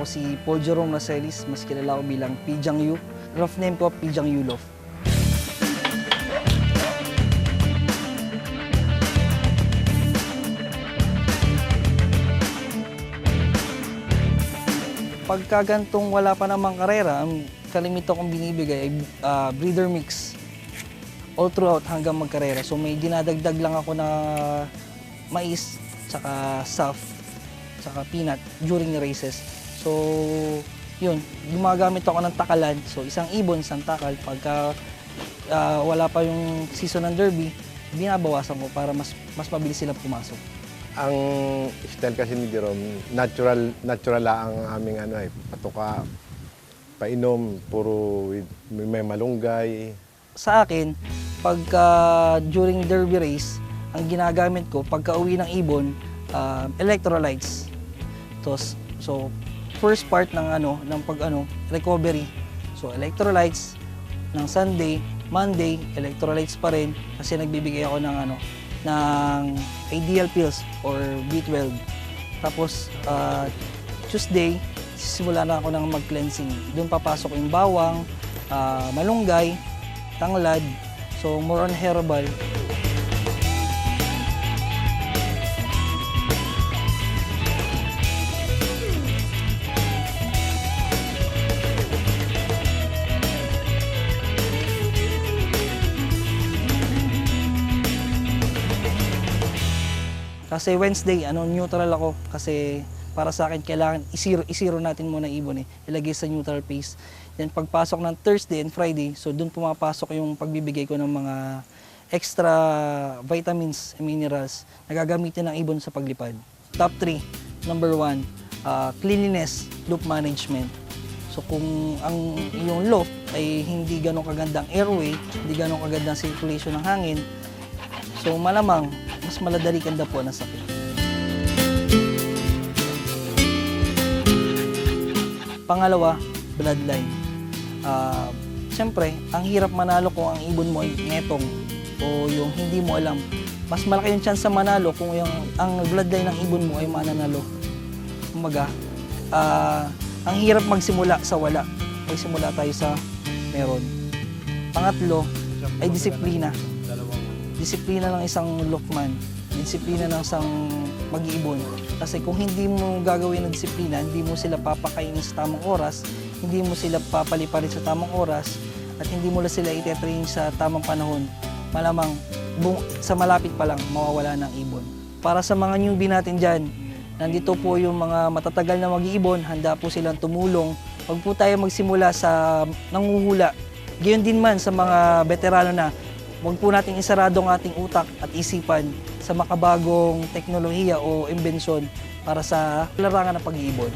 Ako si Paul Jerome Racelis, mas kilala ko bilang Pijang Yu. Rough name ko, Pijang Yulof. Pagka gantong wala pa namang karera, ang kalimito kong binibigay ay ah, breeder mix all throughout hanggang magkarera. So may dinadagdag lang ako na mais, tsaka saf, tsaka peanut during races. So yun, gumagamit ako ng takalan. So isang ibon, isang takal. Pagka ah, wala pa yung season ng derby, binabawasan ko para mas mas mabilis silang pumasok. Ang style kasi ni Jerome, natural natural lang ang aming ano eh, patuka, painom, puro with, may malunggay. Sa akin, pagka during derby race, ang ginagamit ko pagka uwi ng ibon, ah, electrolytes. Tos, so first part ng ano ng pag ano recovery. So electrolytes ng Sunday, Monday, electrolytes pa rin kasi nagbibigay ako ng ano ng ideal pills or B12. Tapos ah, Tuesday, simula na ako ng mag-cleansing. Doon papasok yung bawang, ah, malunggay, tanglad. So more on herbal. Kasi Wednesday, ano, neutral ako. Kasi para sa akin, kailangan isiro, isiro natin muna ibon eh. Ilagay sa neutral pace. Then pagpasok ng Thursday and Friday, so doon pumapasok yung pagbibigay ko ng mga extra vitamins and minerals na gagamitin ng ibon sa paglipad. Top 3. Number 1, uh, cleanliness, loop management. So kung ang yung loft ay hindi ganong kagandang airway, hindi ganong kagandang circulation ng hangin, so malamang mas maladali kanda po ng sakit. Pangalawa, bloodline. Ah, Siyempre, ang hirap manalo kung ang ibon mo ay netong o yung hindi mo alam. Mas malaki yung chance sa manalo kung yung ang bloodline ng ibon mo ay mananalo. Kumaga, ah, ang hirap magsimula sa wala. Magsimula tayo sa meron. Pangatlo ay disiplina. Disiplina ng isang lookman. Disiplina ng isang mag-iibon. Kasi kung hindi mo gagawin ng disiplina, hindi mo sila papakainin sa tamang oras, hindi mo sila papaliparin sa tamang oras, at hindi mo sila itetrain sa tamang panahon, malamang sa malapit pa lang mawawala ng ibon. Para sa mga newbie natin dyan, nandito po yung mga matatagal na mag-iibon, handa po silang tumulong. Huwag po tayo magsimula sa nanguhula. Gayon din man sa mga veterano na, huwag po nating isarado ang ating utak at isipan sa makabagong teknolohiya o imbensyon para sa larangan ng pag-iibon.